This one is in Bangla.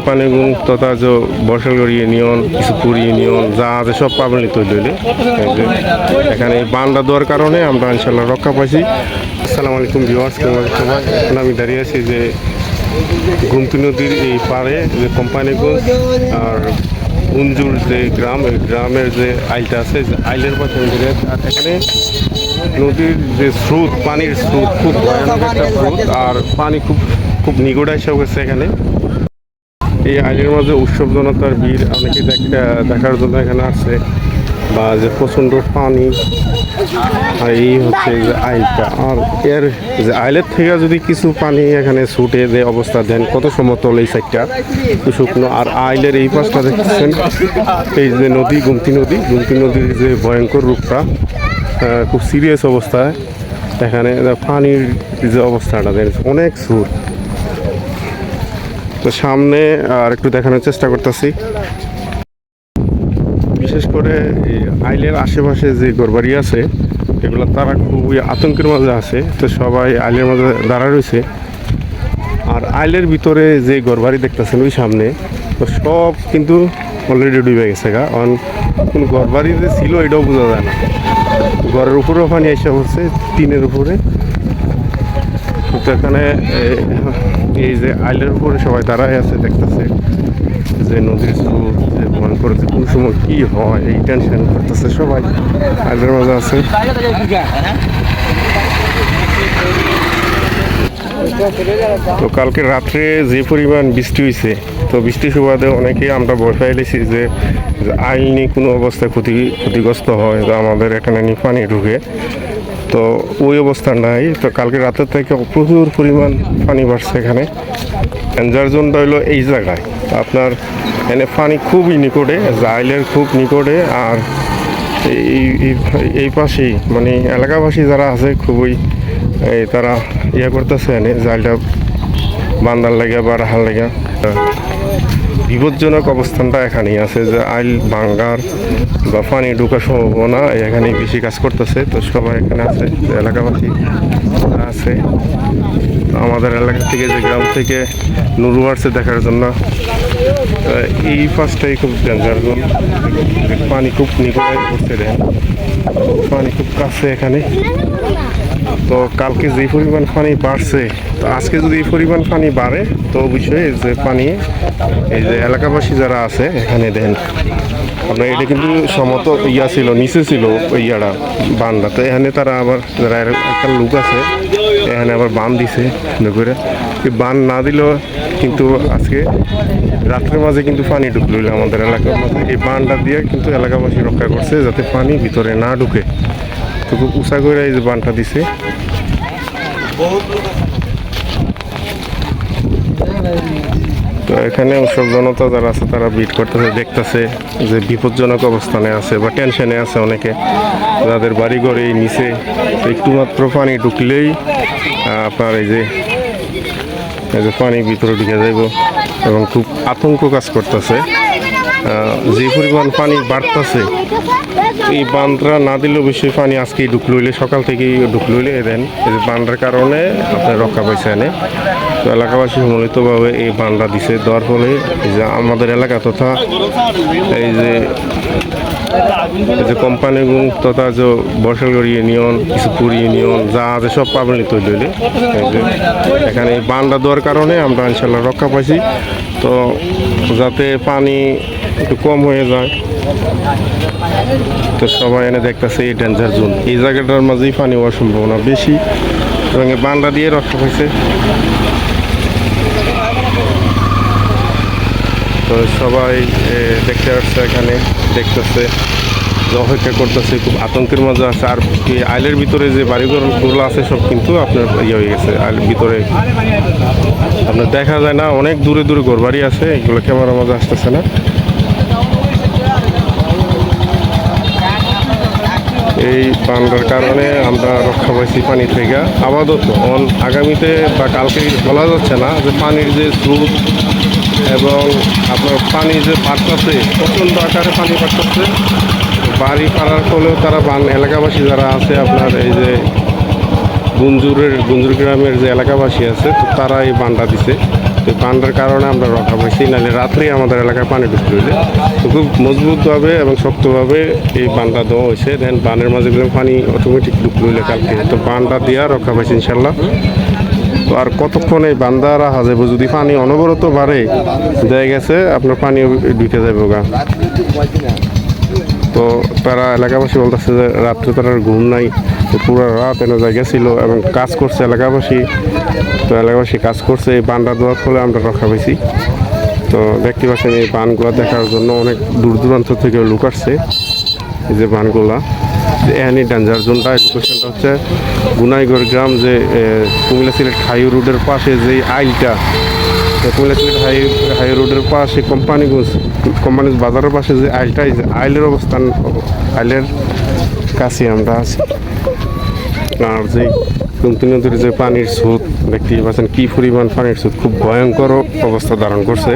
কোম্পানিগুলো তথা যে বর্ষালগড় ইউনিয়ন কিছুপুর ইউনিয়ন, যা আছে সব পাবলি তৈরি হইলে। এখানে বানটা দেওয়ার কারণে আমরা ইনশাল্লাহ রক্ষা পাইছি। আসসালামু আলাইকুম ভিউয়ার্স, কেমন এখন আমি দাঁড়িয়ে আছি যে গুমতি নদীর এই পাড়ে যে কোম্পানিগঞ্জ আর উঞ্জুর যে গ্রাম, এই গ্রামের যে আইলটা আছে আইলের আছি। আর এখানে নদীর যে স্রোত, পানির স্রোত, খুব ভয়ানক একটা স্রোত, আর পানি খুব খুব নিগড়া এসে গেছে এখানে। এই আইলের মাঝে উৎসব জনতার ভিড় অনেকে দেখা- দেখার জন্য এখানে আসে। বা যে প্রচণ্ড পানি, আর এই হচ্ছে যে আইলটা। আর এর যে আইলের থেকে যদি কিছু পানি এখানে ছুটে যে অবস্থা, দেন কত সমতল এই সাইডটা? শুকনো। আর আইলের এই পাশটা দেখছেন এই যে নদী, গুমতি নদী। গুমতি নদীর যে ভয়ঙ্কর রূপটা খুব সিরিয়াস অবস্থায়। এখানে পানির যে অবস্থাটা, দেন অনেক সুর। তো সামনে আর একটু দেখানোর চেষ্টা করতেছি। বিশেষ করে আইলের আশেপাশে যে ঘরবাড়ি আছে, এগুলো তারা খুবই আতঙ্কের মাঝে আছে, তো সবাই আইলের মাঝে দাঁড়া রয়েছে। আর আইলের ভিতরে যে ঘরবাড়ি দেখতেছেন ওই সামনে, তো সব কিন্তু অলরেডি ডুবে গেছে গা। কারণ কোন ঘরবাড়ি যে ছিল, এটাও বোঝা যায় না। ঘরের উপরেও পানি এসে পড়ছে, টিনের উপরে। তো এখানে এই যে আইলের উপরে সবাই দাঁড়ায় আছে, দেখতেছে যে নদীর স্রোত যে করে যে কোন সময় কি হয়, এই টেনশন করতেছে সবাই। আইলের মাঝে আছে। তো কালকে রাত্রে যে পরিমাণ বৃষ্টি হয়েছে তো বৃষ্টির সুবাদে অনেকেই আমরা ভয় পাইলেছি যে আইল নিয়ে কোনো অবস্থায় ক্ষতি, ক্ষতিগ্রস্ত হয় তো আমাদের এখানে নিয়ে পানি ঢুকে। তো ওই অবস্থা নাই। তো কালকে রাতের থেকে প্রচুর পরিমাণ পানি বাড়ছে এখানে। যার জন্য হইল এই জায়গায়। আপনার এখানে পানি খুবই নিকটে, জাইলের খুব নিকটে, আর এই, এই- পাশেই মানে এলাকাবাসী যারা আছে খুবই তারা ইয়ে করতেছে এনে জালটা বান্দার লাগে বা রাহার লাগে। বিপজ্জনক অবস্থানটা এখানেই আছে যে আইল ভাঙ্গার বা পানি ঢোকার সম্ভাবনা এখানে বেশি কাজ করতেছে। তো সবাই এখানে আছে, এলাকাবাসী আছে। আমাদের এলাকা থেকে যে গ্রাম থেকে নুরু আসছে দেখার জন্য এই পাশটাই খুব ডেঞ্জার পানি খুব নিকটে করতে দেন। পানি খুব কাছে এখানে। তো কালকে যে পরিমাণ পানি বাড়ছে, তো আজকে যদি এই পরিমাণ পানি বাড়ে, তো অবশ্যই যে পানি, এই যে এলাকাবাসী যারা আছে, এখানে দেন আপনার এটা কিন্তু সমত ইয়া ছিল, নিচে ছিল ওই ইয়াটা, বান্দা। তো এখানে তারা আবার যারা একটা লোক আছে, এখানে আবার বান দিছে করে। এই বান না দিলেও কিন্তু আজকে রাত্রের মাঝে কিন্তু পানি ঢুকলো আমাদের এলাকার মাঝে এই বানটা দিয়ে কিন্তু এলাকাবাসী রক্ষা করছে, যাতে পানি ভিতরে না ঢুকে। তো খুব উঁচা করে এই যে বানটা দিছে। তো এখানে উৎসব জনতা যারা আছে, তারা বিট করতেছে, দেখতেছে যে বিপজ্জনক অবস্থানে আছে বা টেনশনে আছে অনেকে। যাদের বাড়ি ঘরে নিচে, তো একটু মাত্র পানি ঢুকলেই আপনার এই যে এই যে পানি ভিতরে ঢুকে যাইব এবং খুব আতঙ্ক কাজ করতেছে। যে পরিমাণ পানি বাড়তেছে এই বান্ধরা না দিলেও বেশি পানি আজকে আজকেই ঢুকলইলে সকাল থেকেই ঢুকলইলে দেন। এই যে বান্ধার কারণে আপনার রক্ষা পাইছে এনে। তো এলাকাবাসী সম্মিলিতভাবে এই বান্ধা দিছে, দেওয়ার ফলে যে আমাদের এলাকা তথা এই যে এই যে কোম্পানি তথা যে বর্ষালগড় ইউনিয়ন কিছুপুর ইউনিয়ন, যা আছে সব পাবলি তৈরি হইলে। এখানে এই বান্ধা দেওয়ার কারণে আমরা ইনশাল্লাহ রক্ষা পাইছি। তো যাতে পানি একটু কম হয়ে যায়। তো সবাই এনে দেখতেছে এই ডেঞ্জার জোন এই জায়গাটার মাঝেই পানি হওয়ার সম্ভাবনা বেশি এবং বান্দা দিয়ে রক্ষা পাইছে। তো সবাই দেখতে আসছে এখানে, দেখতেছে অপেক্ষা করতেছে, খুব আতঙ্কের মাঝে আছে। আর আইলের ভিতরে যে বাড়িঘরগুলো আছে, সব কিন্তু আপনার ইয়ে হয়ে গেছে, আইলের ভিতরে। আপনার দেখা যায় না, অনেক দূরে দূরে ঘর বাড়ি আছে, এগুলো ক্যামেরার মাঝে আসতেছে না। এই পান্ডার কারণে আমরা রক্ষা পাইছি পানি থেকে। আপাতত আগামীতে বা কালকে বলা যাচ্ছে না যে পানির যে স্রোত এবং আপনার পানি যে বাড়তেছে, প্রচণ্ড আকারে পানি বাড়তেছে। বাড়ি পাড়ার ফলেও তারা বান এলাকাবাসী যারা আছে, আপনার এই যে গুঞ্জুরের গুঞ্জুর গ্রামের যে এলাকাবাসী আছে, তো তারা এই বানটা দিছে। তো এই কারণে আমরা রক্ষা পাইছি নাহলে রাত্রে আমাদের এলাকায় পানি ঢুকতে হইলে। তো খুব মজবুতভাবে এবং শক্তভাবে এই বানটা দেওয়া হয়েছে। দেন বানের মাঝে পানি অটোমেটিক ঢুকতে হইলে কালকে। তো বানটা দিয়া রক্ষা পাইছি ইনশাল্লাহ। তো আর কতক্ষণ এই বান্দা রাখা যাবে যদি পানি অনবরত বাড়ে দেখা গেছে, আপনার পানি ঢুকে যাবে গা। তো তারা এলাকাবাসী বলতেছে যে রাত্রে তারা ঘুম নাই। তো পুরো রাত এনে জায়গা ছিল এবং কাজ করছে এলাকাবাসী। তো এলাকাবাসী কাজ করছে, এই বানটা দেওয়ার ফলে আমরা রক্ষা পেয়েছি তো দেখতে পাচ্ছেন এই বানগুলো দেখার জন্য অনেক দূর দূরান্ত থেকে লোক আসছে। এই যে বানগুলা এহানি ডেঞ্জার জোনটা লোকেশনটা হচ্ছে গুনাইগড় গ্রাম যে কুমিল্লা সিলেট হাই রোডের পাশে যে আইলটা। কুমিল্লা সিলেট হাই হাই রোডের পাশে কোম্পানিগঞ্জ কোম্পানিগঞ্জ বাজারের পাশে যে আইলটা আইলের অবস্থান, আইলের কাছে আমরা আছি। আর যে কুমতি নদীর যে পানির স্রোত, দেখতেই পাচ্ছেন কি পরিমাণ পানির স্রোত, খুব ভয়ঙ্কর অবস্থা ধারণ করছে।